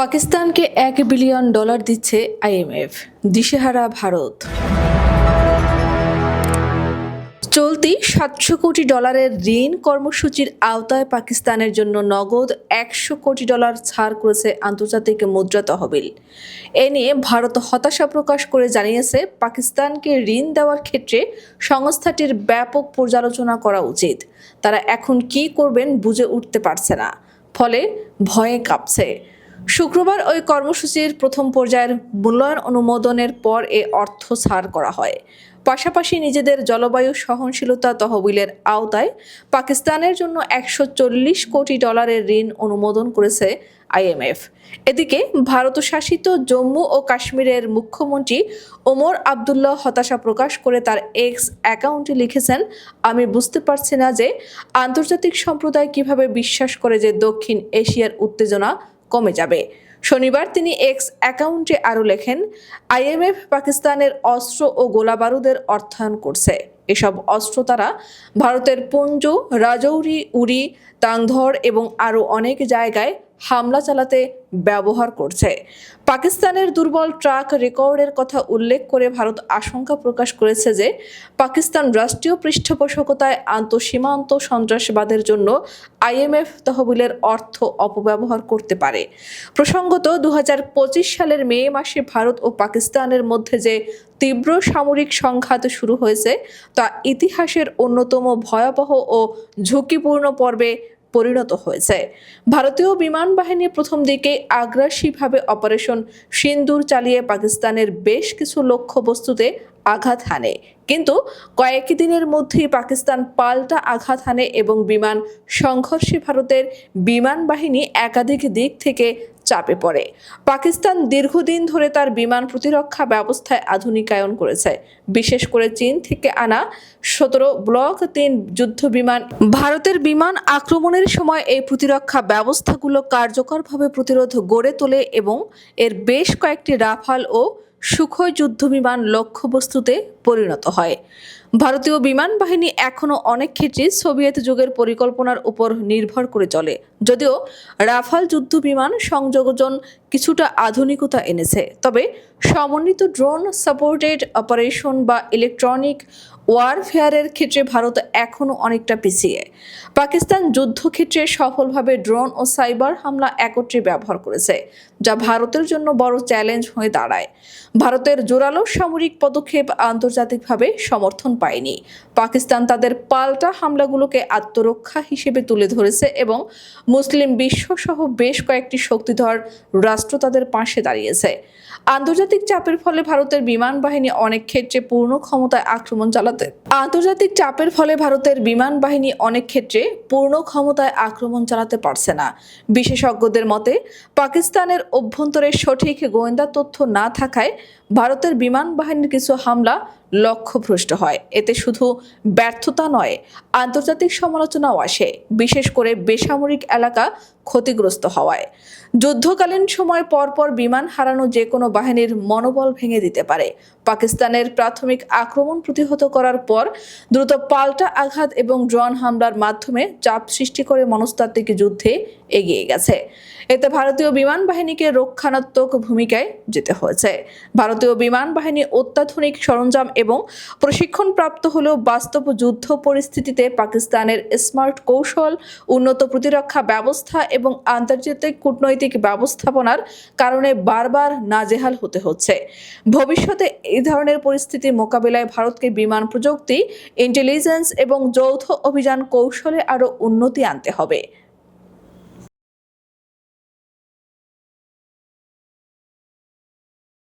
পাকিস্তানকে এক billion dollar দিচ্ছে আইএমএফ, দিশেহারা ভারত। চলতি সাতশো কোটি ডলারের ঋণ কর্মসূচির আওতায় পাকিস্তানের জন্য নগদ একশো কোটি ডলার ছাড় করেছে আন্তর্জাতিক মুদ্রা তহবিল। এ নিয়ে ভারত হতাশা প্রকাশ করে জানিয়েছে, পাকিস্তানকে ঋণ দেওয়ার ক্ষেত্রে সংস্থাটির ব্যাপক পর্যালোচনা করা উচিত। তারা এখন কি করবেন বুঝে উঠতে পারছে না। ফলে ভয়ে কাঁপছে। শুক্রবার ওই কর্মসূচির প্রথম পর্যায়ের মূল্যায়ন অনুমোদনের পর এ অর্থ ছাড় করা হয়। পাশাপাশি নিজেদের জলবায়ু সহনশীলতা তহবিলের আওতায় পাকিস্তানের জন্য একশো চল্লিশ কোটি ডলারের ঋণ অনুমোদন করেছে আইএমএফ। এদিকে ভারত শাসিত জম্মু ও কাশ্মীরের মুখ্যমন্ত্রী ওমর আবদুল্লাহ হতাশা প্রকাশ করে তার এক্স অ্যাকাউন্টে লিখেছেন, আমি বুঝতে পারছি না যে আন্তর্জাতিক সম্প্রদায় কীভাবে বিশ্বাস করে যে দক্ষিণ এশিয়ার উত্তেজনা কমে যাবে। শনিবার তিনি এক্স অ্যাকাউন্টে আরও লেখেন, আইএমএফ পাকিস্তানের অস্ত্র ও গোলাবারুদের অর্থায়ন করছে। এসব অস্ত্র তারা ভারতের পুঞ্জ, রাজৌরি উড়ি তাংধর এবং আরও অনেক জায়গায় হামলা চালাতে ব্যবহার করছে। পাকিস্তানের দুর্বল ট্রাক রেকর্ডের কথা উল্লেখ করে ভারত আশঙ্কা প্রকাশ করেছে যে, পাকিস্তান রাষ্ট্রীয় পৃষ্ঠপোষকতায় আন্তঃসীমান্ত সন্ত্রাসবাদের জন্য আইএমএফ তহবিলের অর্থ অপব্যবহার করতে পারে। প্রসঙ্গত দু হাজার পঁচিশ সালের মে মাসে ভারত ও পাকিস্তানের মধ্যে যে তীব্র সামরিক সংঘাত শুরু হয়েছে, তা ইতিহাসের অন্যতম ভয়াবহ ও ঝুঁকিপূর্ণ পর্বে পরিণত হয়েছে। ভারতীয় বিমান বাহিনী প্রথম দিকে আগ্রাসীভাবে অপারেশন সিন্দুর চালিয়ে পাকিস্তানের বেশ কিছু লক্ষ্যবস্তুতে আঘাত হানে। কিন্তু কয়েক দিনের মধ্যেই পাকিস্তান পাল্টা আঘাত হানে এবং বিমান সংঘর্ষে ভারতের বিমান বাহিনী একাধিক দিক থেকে চাপে পড়ে। পাকিস্তান দীর্ঘদিন ধরে তার বিমান প্রতিরক্ষা ব্যবস্থায় আধুনিকায়ন করেছে। বিশেষ করে চীন থেকে আনা সতেরো ব্লক তিন যুদ্ধ বিমান। ভারতের বিমান আক্রমণের সময় এই প্রতিরক্ষা ব্যবস্থাগুলো কার্যকরভাবে প্রতিরোধ গড়ে তোলে এবং এর বেশ কয়েকটি রাফাল ও সুখই যুদ্ধবিমান লক্ষ্যবস্তুতে পরিণত হয়। ভারতীয় বিমান বাহিনী এখনও অনেক ক্ষেত্রে সোভিয়েত যুগের পরিকল্পনার উপর নির্ভর করে চলে। যদিও রাফাল যুদ্ধ বিমান সংযোজন কিছুটা আধুনিকতা এনেছে, তবে সমন্বিত ড্রোন সাপোর্টেড অপারেশন বা ইলেকট্রনিক ওয়ারফেয়ারের ক্ষেত্রে ভারত এখনও অনেকটা পিছিয়ে। পাকিস্তান যুদ্ধক্ষেত্রে সফলভাবে ড্রোন ও সাইবার হামলা একত্রে ব্যবহার করেছে, যা ভারতের জন্য বড় চ্যালেঞ্জ হয়ে দাঁড়ায়। ভারতের জোরালো সামরিক পদক্ষেপ আন্তর্জাতিকভাবে সমর্থন পায়নি। পাকিস্তান তাদের পাল্টা হামলাগুলোকে আত্মরক্ষা হিসেবে তুলে ধরেছে এবং মুসলিম বিশ্বসহ বেশ কয়েকটি শক্তিধর রাষ্ট্র তাদের পাশে দাঁড়িয়েছে। আন্তর্জাতিক চাপের ফলে ভারতের বিমান বাহিনী অনেক ক্ষেত্রে পূর্ণ ক্ষমতায় আক্রমণ চালাতে আন্তর্জাতিক চাপের ফলে ভারতের বিমান বাহিনী অনেক ক্ষেত্রে পূর্ণ ক্ষমতায় আক্রমণ চালাতে পারছে না। বিশেষজ্ঞদের মতে, পাকিস্তানের অভ্যন্তরে সঠিক গোয়েন্দা তথ্য না থাকায় ভারতের বিমান বাহিনীর কিছু হামলা লক্ষ্যভ্রষ্ট হয়। এতে শুধু ব্যর্থতা নয়, আন্তর্জাতিক সমালোচনাও আসে। বিশেষ করে বেসামরিক এলাকা ক্ষতিগ্রস্ত হওয়ায়। যুদ্ধকালীন সময় পরপর বিমান হারানো যে কোনো বাহিনীর মনোবল ভেঙে দিতে পারে। পাকিস্তানের প্রাথমিক আক্রমণ প্রতিহত করার পর দ্রুত পাল্টা আঘাত এবং ড্রোন হামলার মাধ্যমে চাপ সৃষ্টি করে মনস্তাত্ত্বিক যুদ্ধে এগিয়ে গেছে। এতে ভারতীয় বিমান বাহিনীকে রক্ষণাত্মক ভূমিকায় যেতে হয়েছে। ভারতীয় বিমান বাহিনী অত্যাধুনিক সরঞ্জাম এবং প্রশিক্ষণপ্রাপ্ত হলেও বাস্তব যুদ্ধ পরিস্থিতিতে পাকিস্তানের স্মার্ট কৌশল, উন্নত প্রতিরক্ষা ব্যবস্থা এবং আন্তর্জাতিক কূটনৈতিক ব্যবস্থাপনার কারণে বারবার নাজেহাল হতে হচ্ছে। ভবিষ্যতে এই ধরনের পরিস্থিতি মোকাবিলায় ভারতকে বিমান প্রযুক্তি ইন্টেলিজেন্স এবং যৌথ অভিযান কৌশলে আরও উন্নতি আনতে হবে।